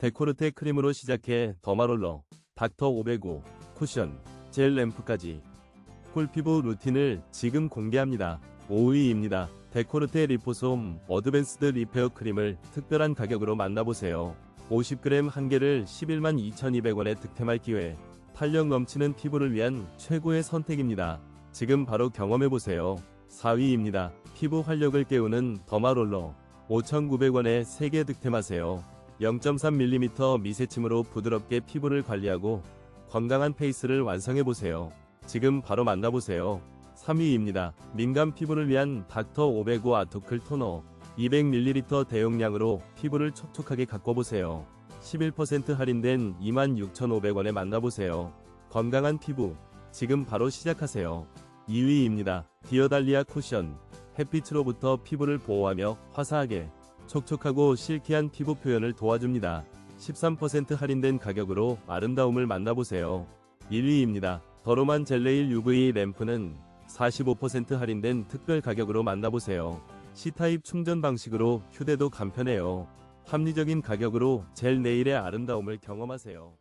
데코르테 크림으로 시작해 더마롤러, 닥터 505, 쿠션, 젤 램프까지 꿀피부 루틴을 지금 공개합니다. 5위입니다. 데코르테 리포솜 어드밴스드 리페어 크림을 특별한 가격으로 만나보세요. 50g 한 개를 11만 2,200원에 득템할 기회. 탄력 넘치는 피부를 위한 최고의 선택입니다. 지금 바로 경험해보세요. 4위입니다. 피부 활력을 깨우는 더마롤러 5,900원에 3개 득템하세요. 0.3mm 미세침으로 부드럽게 피부를 관리하고 건강한 페이스를 완성해보세요. 지금 바로 만나보세요. 3위입니다. 민감 피부를 위한 닥터 505 아토클 토너 200ml 대용량으로 피부를 촉촉하게 가꿔보세요. 11% 할인된 26,500원에 만나보세요. 건강한 피부 지금 바로 시작하세요. 2위입니다. 디어달리아 쿠션 햇빛으로부터 피부를 보호하며 화사하게 촉촉하고 실키한 피부 표현을 도와줍니다. 13% 할인된 가격으로 아름다움을 만나보세요. 1위입니다. 더로만 젤레일 UV 램프는 45% 할인된 특별 가격으로 만나보세요. C타입 충전 방식으로 휴대도 간편해요. 합리적인 가격으로 젤 네일의 아름다움을 경험하세요.